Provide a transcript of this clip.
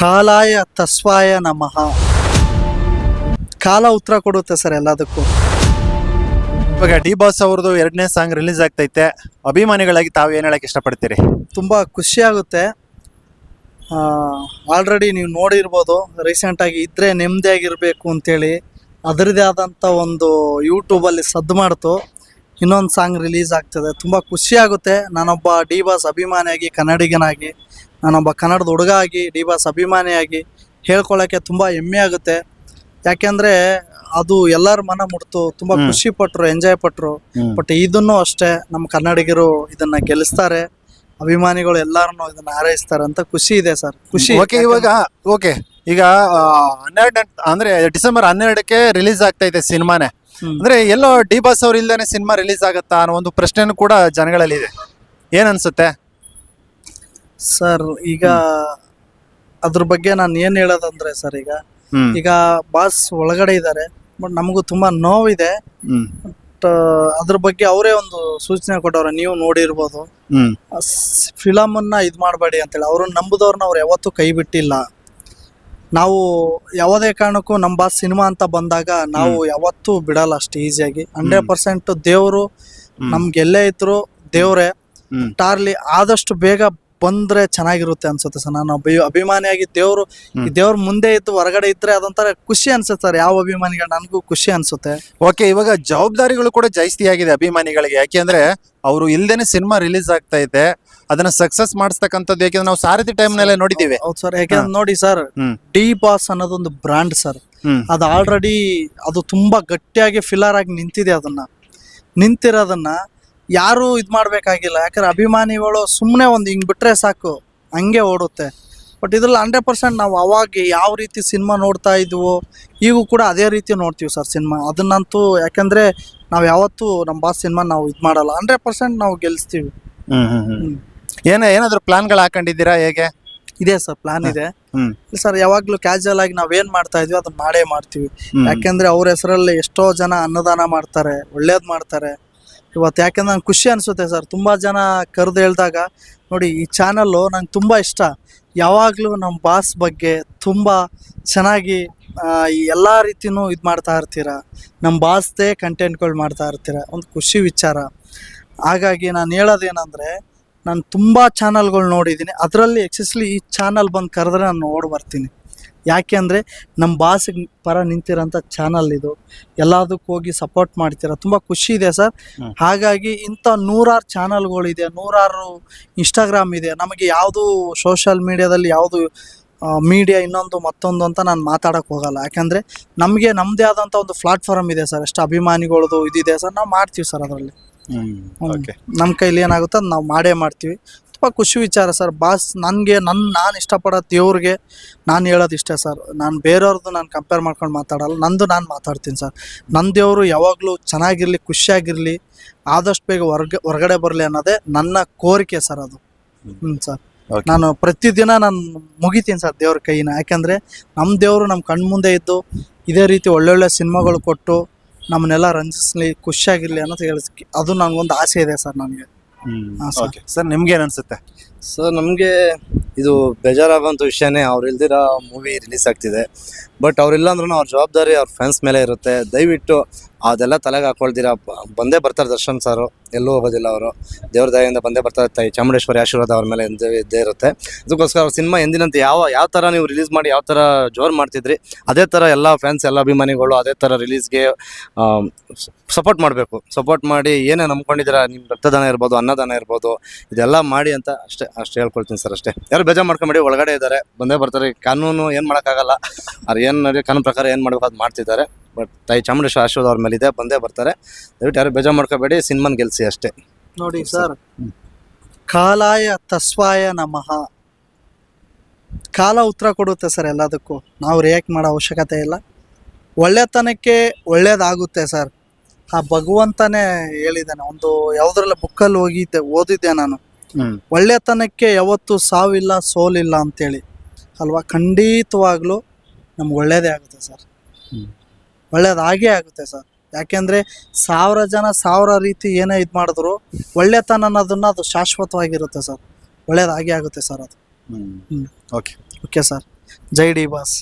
ಕಾಲಾಯ ತಸ್ವಾಯ ನಮಃ. ಕಾಲ ಉತ್ತರ ಕೊಡುತ್ತೆ ಸರ್ ಎಲ್ಲದಕ್ಕೂ. ಇವಾಗ ಡಿ ಬಾಸ್ ಅವ್ರದ್ದು ಎರಡನೇ ಸಾಂಗ್ ರಿಲೀಸ್ ಆಗ್ತೈತೆ. ಅಭಿಮಾನಿಗಳಾಗಿ ತಾವು ಏನು ಹೇಳಕ್ಕೆ ಇಷ್ಟಪಡ್ತೀರಿ? ತುಂಬ ಖುಷಿಯಾಗುತ್ತೆ ಆಲ್ರೆಡಿ ನೀವು ನೋಡಿರ್ಬೋದು ರೀಸೆಂಟಾಗಿ ಇದ್ರೆ ನೆಮ್ಮದಿಯಾಗಿರಬೇಕು ಅಂತೇಳಿ. ಅದರದೇ ಆದಂಥ ಒಂದು ಯೂಟ್ಯೂಬಲ್ಲಿ ಸದ್ದು ಮಾಡ್ತು. ಇನ್ನೊಂದು ಸಾಂಗ್ ರಿಲೀಸ್ ಆಗ್ತದೆ. ತುಂಬ ಖುಷಿಯಾಗುತ್ತೆ ನಾನೊಬ್ಬ ಡಿ ಬಾಸ್ ಅಭಿಮಾನಿಯಾಗಿ, ಕನ್ನಡಿಗನಾಗಿ. ನಾನೊಬ್ಬ ಕನ್ನಡದ ಹುಡುಗ ಆಗಿ ಡಿ ಬಾಸ್ ಅಭಿಮಾನಿಯಾಗಿ ಹೇಳ್ಕೊಳ್ಳೋಕ್ಕೆ ತುಂಬ ಹೆಮ್ಮೆ ಆಗುತ್ತೆ. ಯಾಕೆಂದರೆ ಅದು ಎಲ್ಲರ ಮನ ಮುಟ್ತು ತುಂಬ ಖುಷಿ ಪಟ್ಟರು ಎಂಜಾಯ್ ಪಟ್ಟರು ಬಟ್ ಇದನ್ನು ಅಷ್ಟೇ ನಮ್ಮ ಕನ್ನಡಿಗರು ಇದನ್ನ ಗೆಲ್ಲಿಸ್ತಾರೆ. ಅಭಿಮಾನಿಗಳು ಎಲ್ಲಾರನ್ನು ಇದನ್ನ ಹಾರೈಸ್ತಾರೆ ಅಂತ ಖುಷಿ ಇದೆ ಸರ್. ಖುಷಿ. ಓಕೆ ಇವಾಗ ಓಕೆ ಈಗ ಹನ್ನೆರಡು ಅಂದ್ರೆ ಡಿಸೆಂಬರ್ ಹನ್ನೆರಡಕ್ಕೆ ರಿಲೀಸ್ ಆಗ್ತೈತೆ ಸಿನಿಮಾನೇ. ಹ್ಮ್. ಅಂದ್ರೆ ಎಲ್ಲೋ ಡಿ ಬಾಸ್ ಅವ್ರು ಇಲ್ದೇನೆ ಸಿನಿಮಾ ರಿಲೀಸ್ ಆಗತ್ತಾ ಅನ್ನೋ ಒಂದು ಪ್ರಶ್ನೆನೂ ಕೂಡ ಜನಗಳಲ್ಲಿ ಇದೆ. ಏನ್ ಅನ್ಸುತ್ತೆ? ಸರ್ ಈಗ ಅದ್ರ ಬಗ್ಗೆ ನಾನು ಏನ್ ಹೇಳೋದಂದ್ರೆ ಸರ್ ಈಗ ಹ್ಮ್. ಈಗ ಬಾಸ್ ಒಳಗಡೆ ಇದ್ದಾರೆ ಬಟ್ ನಮಗೂ ತುಂಬಾ ನೋವಿದೆ. ಹ್ಮ್. ಬಟ್ ಅದ್ರ ಬಗ್ಗೆ ಅವರೇ ಒಂದು ಸೂಚನೆ ಕೊಟ್ಟವ್ರೆ ನೀವು ನೋಡಿರ್ಬೋದು. ಹ್ಮ್. ಫಿಲಮ್ ಅನ್ನ ಇದ್ ಮಾಡಬೇಡಿ ಅಂತೇಳಿ. ಅವ್ರನ್ನ ನಂಬುದವ್ರನ್ನ ಅವ್ರು ಯಾವತ್ತೂ ಕೈ ಬಿಟ್ಟಿಲ್ಲ. ನಾವು ಯಾವುದೇ ಕಾರಣಕ್ಕೂ ನಮ್ಮ ಬಾಸ್ ಸಿನಿಮಾ ಅಂತ ಬಂದಾಗ ನಾವು ಯಾವತ್ತೂ ಬಿಡಲ್ಲ ಅಷ್ಟು ಈಸಿಯಾಗಿ. ಹಂಡ್ರೆಡ್ ಪರ್ಸೆಂಟ್ ದೇವರು ನಮ್ಗೆಲ್ಲೇ ಇದ್ರು ದೇವ್ರೆ. ಹ್ಮ್. ಟಾರ್ಲಿ ಆದಷ್ಟು ಬೇಗ ಬಂದ್ರೆ ಚೆನ್ನಾಗಿರುತ್ತೆ ಅನ್ಸುತ್ತೆ ಸರ್. ನಾನು ಅಭಿ ಅಭಿಮಾನಿಯಾಗಿ ದೇವ್ರು ಈ ದೇವ್ರ ಮುಂದೆ ಇದ್ದು ಹೊರಗಡೆ ಇದ್ರೆ ಅದೊಂಥರ ಖುಷಿ ಅನ್ಸುತ್ತೆ ಸರ್. ಯಾವ ಅಭಿಮಾನಿಗಳು ನನಗೂ ಖುಷಿ ಅನ್ಸುತ್ತೆ. ಓಕೆ ಇವಾಗ ಜವಾಬ್ದಾರಿಗಳು ಕೂಡ ಜಾಸ್ತಿ ಆಗಿದೆ ಅಭಿಮಾನಿಗಳಿಗೆ. ಯಾಕೆಂದ್ರೆ ಅವರು ಇಲ್ದೇನೆ ಸಿನಿಮಾ ರಿಲೀಸ್ ಆಗ್ತಾ ಇದೆ. ಅದನ್ನ ಸಕ್ಸಸ್ ಮಾಡಿಸ್ತಕ್ಕಂಥದ್ದು ಯಾಕೆಂದ್ರೆ ನಾವು ಸಾರಥಿ ಟೈಮ್ ನಲ್ಲೇ ನೋಡಿದ್ದೀವಿ. ಹೌದು ಸರ್. ಯಾಕೆಂದ್ರೆ ನೋಡಿ ಸರ್ ಡಿ ಬಾಸ್ ಅನ್ನೋದೊಂದು ಬ್ರಾಂಡ್ ಸರ್. ಅದು ಆಲ್ರೆಡಿ ಅದು ತುಂಬಾ ಗಟ್ಟಿಯಾಗಿ ಫಿಲ್ಲರ್ ಆಗಿ ನಿಂತಿದೆ ಅದನ್ನ. ನಿಂತಿರೋದನ್ನ ಯಾರು ಇದು ಮಾಡ್ಬೇಕಾಗಿಲ್ಲ. ಯಾಕಂದ್ರೆ ಅಭಿಮಾನಿಗಳು ಸುಮ್ಮನೆ ಒಂದು ಹಿಂಗ್ ಬಿಟ್ರೆ ಸಾಕು ಹಂಗೆ ಓಡುತ್ತೆ. ಬಟ್ ಇದ್ರಲ್ಲಿ ಹಂಡ್ರೆಡ್ ಪರ್ಸೆಂಟ್ ನಾವು ಅವಾಗ ಯಾವ ರೀತಿ ಸಿನಿಮಾ ನೋಡ್ತಾ ಇದ್ವೋ ಈಗೂ ಕೂಡ ಅದೇ ರೀತಿ ನೋಡ್ತೀವಿ ಸರ್ ಸಿನಿಮಾ. ಅದನ್ನಂತೂ ಯಾಕಂದ್ರೆ ನಾವು ಯಾವತ್ತೂ ನಮ್ಮ ಬಾಸ್ ಸಿನಿಮಾ ನಾವು ಇದು ಮಾಡಲ್ಲ. ಹಂಡ್ರೆಡ್ ಪರ್ಸೆಂಟ್ ನಾವು ಗೆಲ್ಲಿಸ್ತೀವಿ. ಏನ ಏನಾದ್ರು ಪ್ಲಾನ್ಗಳು ಹಾಕೊಂಡಿದ್ದೀರಾ ಹೇಗೆ? ಇದೆ ಸರ್ ಪ್ಲಾನ್ ಇದೆ. ಸರ್ ಯಾವಾಗ್ಲೂ ಕ್ಯಾಶುವಲ್ ಆಗಿ ನಾವೇನ್ ಮಾಡ್ತಾ ಇದ್ವಿ ಅದನ್ನ ಮಾಡೇ ಮಾಡ್ತೀವಿ. ಯಾಕೆಂದ್ರೆ ಅವ್ರ ಹೆಸರಲ್ಲಿ ಎಷ್ಟೋ ಜನ ಅನ್ನದಾನ ಮಾಡ್ತಾರೆ ಒಳ್ಳೇದ್ ಮಾಡ್ತಾರೆ. ಇವತ್ತು ಯಾಕೆಂದ್ರೆ ನಂಗೆ ಖುಷಿ ಅನಿಸುತ್ತೆ ಸರ್. ತುಂಬ ಜನ ಕರೆದು ಹೇಳಿದಾಗ, ನೋಡಿ ಈ ಚಾನಲ್ಲು ನಂಗೆ ತುಂಬ ಇಷ್ಟ. ಯಾವಾಗಲೂ ನಮ್ಮ ಬಾಸ್ ಬಗ್ಗೆ ತುಂಬ ಚೆನ್ನಾಗಿ ಈ ಎಲ್ಲ ರೀತಿನೂ ಇದು ಮಾಡ್ತಾ ಇರ್ತೀರ. ನಮ್ಮ ಬಾಸ್ದೇ ಕಂಟೆಂಟ್ಗಳು ಮಾಡ್ತಾ ಇರ್ತೀರ. ಒಂದು ಖುಷಿ ವಿಚಾರ. ಹಾಗಾಗಿ ನಾನು ಹೇಳೋದೇನೆಂದರೆ, ನಾನು ತುಂಬ ಚಾನಲ್ಗಳು ನೋಡಿದ್ದೀನಿ. ಅದರಲ್ಲಿ ಎಕ್ಸಸ್ಲಿ ಈ ಚಾನಲ್ ಬಂದು ಕರೆದ್ರೆ ನಾನು ನೋಡಿ ಬರ್ತೀನಿ. ಯಾಕೆ ಅಂದರೆ ನಮ್ಮ ಬಾಸಿಗೆ ಪರ ನಿಂತಿರೋಂಥ ಚಾನಲ್ ಇದು. ಎಲ್ಲದಕ್ಕೂ ಹೋಗಿ ಸಪೋರ್ಟ್ ಮಾಡ್ತೀರ. ತುಂಬ ಖುಷಿ ಇದೆ ಸರ್. ಹಾಗಾಗಿ ಇಂಥ ನೂರಾರು ಚಾನಲ್ಗಳಿದೆ ನೂರಾರು ಇನ್ಸ್ಟಾಗ್ರಾಮ್ ಇದೆ. ನಮಗೆ ಯಾವುದು ಸೋಷಲ್ ಮೀಡಿಯಾದಲ್ಲಿ ಯಾವುದು ಮೀಡಿಯಾ ಇನ್ನೊಂದು ಮತ್ತೊಂದು ಅಂತ ನಾನು ಮಾತಾಡೋಕ್ಕೆ ಹೋಗಲ್ಲ. ಯಾಕಂದರೆ ನಮಗೆ ನಮ್ಮದೇ ಆದಂಥ ಒಂದು ಪ್ಲಾಟ್ಫಾರ್ಮ್ ಇದೆ ಸರ್. ಎಷ್ಟು ಅಭಿಮಾನಿಗಳದು ಇದಿದೆ ಸರ್. ನಾವು ಮಾಡ್ತೀವಿ ಸರ್ ಅದರಲ್ಲಿ. ಓಕೆ ನಮ್ಮ ಕೈಲಿ ಏನಾಗುತ್ತೆ ಅದು ನಾವು ಮಾಡೇ ಮಾಡ್ತೀವಿ. ತುಂಬ ಖುಷಿ ವಿಚಾರ ಸರ್. ಬಾಸ್ ನನಗೆ ನನ್ನ ನಾನು ಇಷ್ಟಪಡೋ ದೇವ್ರಿಗೆ ನಾನು ಹೇಳೋದು ಇಷ್ಟೇ ಸರ್. ನಾನು ಬೇರೆಯವ್ರದ್ದು ನಾನು ಕಂಪೇರ್ ಮಾಡ್ಕೊಂಡು ಮಾತಾಡಲ್ಲ ನಂದು ನಾನು ಮಾತಾಡ್ತೀನಿ ಸರ್. ನನ್ನ ದೇವರು ಯಾವಾಗಲೂ ಚೆನ್ನಾಗಿರಲಿ ಖುಷಿಯಾಗಿರಲಿ ಆದಷ್ಟು ಬೇಗ ಹೊರ್ಗ ಹೊರಗಡೆ ಬರಲಿ ಅನ್ನೋದೇ ನನ್ನ ಕೋರಿಕೆ ಸರ್ ಅದು. ಹ್ಞೂ ಸರ್. ನಾನು ಪ್ರತಿದಿನ ನಾನು ಮುಗಿತೀನಿ ಸರ್ ದೇವ್ರ ಕೈನ. ಯಾಕೆಂದರೆ ನಮ್ಮ ದೇವರು ನಮ್ಮ ಕಣ್ಮುಂದೆ ಇದ್ದು ಇದೇ ರೀತಿ ಒಳ್ಳೊಳ್ಳೆ ಸಿನಿಮಾಗಳು ಕೊಟ್ಟು ನಮ್ಮನ್ನೆಲ್ಲ ರಂಜಿಸಲಿ ಖುಷಿಯಾಗಿರಲಿ ಅನ್ನೋದು ಹೇಳಿ ಅದು ನನಗೊಂದು ಆಸೆ ಇದೆ ಸರ್ ನನಗೆ. ಹಾ, sir. ಓಕೆ ಸರ್ ನಿಮ್ಗೆ ಏನ್ ಅನ್ಸುತ್ತೆ? ಸರ್ ನಮಗೆ ಇದು ಬೇಜಾರಾಗುವಂಥ ವಿಷಯನೇ ಅವ್ರು ಇಲ್ದಿರೋ ಮೂವಿ ರಿಲೀಸ್ ಆಗ್ತಿದೆ. ಬಟ್ ಅವ್ರಿಲ್ಲ ಅಂದ್ರೂ ಅವ್ರ ಜವಾಬ್ದಾರಿ ಅವ್ರ ಫ್ಯಾನ್ಸ್ ಮೇಲೆ ಇರುತ್ತೆ. ದಯವಿಟ್ಟು ಅದೆಲ್ಲ ತಲೆಗೆ ಹಾಕೊಳ್ದಿರ ಬಂದೇ ಬರ್ತಾರೆ ದರ್ಶನ್ ಸಾರು. ಎಲ್ಲೂ ಹೋಗೋದಿಲ್ಲ ಅವರು. ದೇವ್ರ ದಯೆಯಿಂದ ಬಂದೇ ಬರ್ತಾರೆ ತಾಯಿ ಚಾಮುಂಡೇಶ್ವರಿ ಆಶೀರ್ವಾದ ಅವ್ರ ಮೇಲೆ ಇದ್ದೇ ಇರುತ್ತೆ. ಅದಕ್ಕೋಸ್ಕರ ಅವ್ರ ಸಿನಿಮಾ ಎಂದಿನಂತೆ ಯಾವ ಯಾವ ಥರ ನೀವು ರಿಲೀಸ್ ಮಾಡಿ, ಯಾವ ಥರ ಜೋರು ಮಾಡ್ತಿದ್ರಿ? ಅದೇ ಥರ ಎಲ್ಲ ಫ್ಯಾನ್ಸ್ ಎಲ್ಲ ಅಭಿಮಾನಿಗಳು ಅದೇ ಥರ ರಿಲೀಸ್ಗೆ ಸಪೋರ್ಟ್ ಮಾಡಬೇಕು. ಸಪೋರ್ಟ್ ಮಾಡಿ ಏನೇ ನಂಬ್ಕೊಂಡಿದ್ದೀರಾ? ನಿಮ್ಮ ರಕ್ತದಾನ ಇರ್ಬೋದು, ಅನ್ನದಾನ ಇರ್ಬೋದು, ಇದೆಲ್ಲ ಮಾಡಿ ಅಂತ ಅಷ್ಟೇ. ಅಷ್ಟೇ ಹೇಳ್ಕೊಳ್ತೀನಿ ಸರ್ ಅಷ್ಟೇ. ಯಾರು ಬೇಜಾರು ಮಾಡ್ಕೊಂಬೇಡಿ ಒಳಗಡೆ ಇದ್ದಾರೆ. ಬಂದೇ ಬರ್ತಾರೆ. ಕಾನೂನು ಏನು ಮಾಡೋಕ್ಕಾಗಲ್ಲ. ಅವ್ರು ಏನು ನೋಡಿ ಕಾನೂನು ಪ್ರಕಾರ ಏನು ಮಾಡಬೇಕು ಅದು ಮಾಡ್ತಿದ್ದಾರೆ. ಬಟ್ ತಾಯಿ ಚಾಮುಂಡೇಶ್ವರ ಆಶೀರ್ವಾದ ಅವ್ರ ಮೇಲೆ ಇದೆ ಬಂದೇ ಬರ್ತಾರೆ. ದಯವಿಟ್ಟು ಯಾರು ಬೇಜಾರು ಮಾಡ್ಕೋಬೇಡಿ ಸಿನಿಮಾನ ಗೆಲ್ಸಿ ಅಷ್ಟೇ. ನೋಡಿ ಸರ್ ಕಾಲಾಯ ತಸ್ವಾಯ ನಮಃ. ಕಾಲ ಉತ್ತರ ಕೊಡುತ್ತೆ ಸರ್ ಎಲ್ಲದಕ್ಕೂ. ನಾವು ರಿಯಾಕ್ಟ್ ಮಾಡೋ ಅವಶ್ಯಕತೆ ಇಲ್ಲ. ಒಳ್ಳೆತನಕ್ಕೆ ಒಳ್ಳೇದಾಗುತ್ತೆ ಸರ್. ಆ ಭಗವಂತನೇ ಹೇಳಿದ್ದಾನೆ ಒಂದು ಯಾವುದ್ರಲ್ಲ ಬುಕ್ಕಲ್ಲಿ ಹೋಗಿದ್ದೆ ಓದಿದ್ದೆ ನಾನು. ಒಳ್ಳೆತನಕ್ಕೆ ಯಾವತ್ತು ಸಾವಿಲ್ಲ ಸೋಲಿಲ್ಲ ಅಂತೇಳಿ. ಅಲ್ವಾ? ಖಂಡಿತವಾಗ್ಲೂ ನಮ್ಗೆ ಒಳ್ಳೇದೇ ಆಗುತ್ತೆ ಸರ್. ಒಳ್ಳೇದಾಗೇ ಆಗುತ್ತೆ ಸರ್. ಯಾಕೆಂದ್ರೆ ಸಾವಿರ ಜನ ಸಾವಿರ ರೀತಿ ಏನೇ ಇದು ಮಾಡಿದ್ರು ಒಳ್ಳೆತನ ಅನ್ನೋದನ್ನ ಅದು ಶಾಶ್ವತವಾಗಿರುತ್ತೆ ಸರ್. ಒಳ್ಳೇದಾಗೇ ಆಗುತ್ತೆ ಸರ್ ಅದು. Okay okay sir. Jai D boss.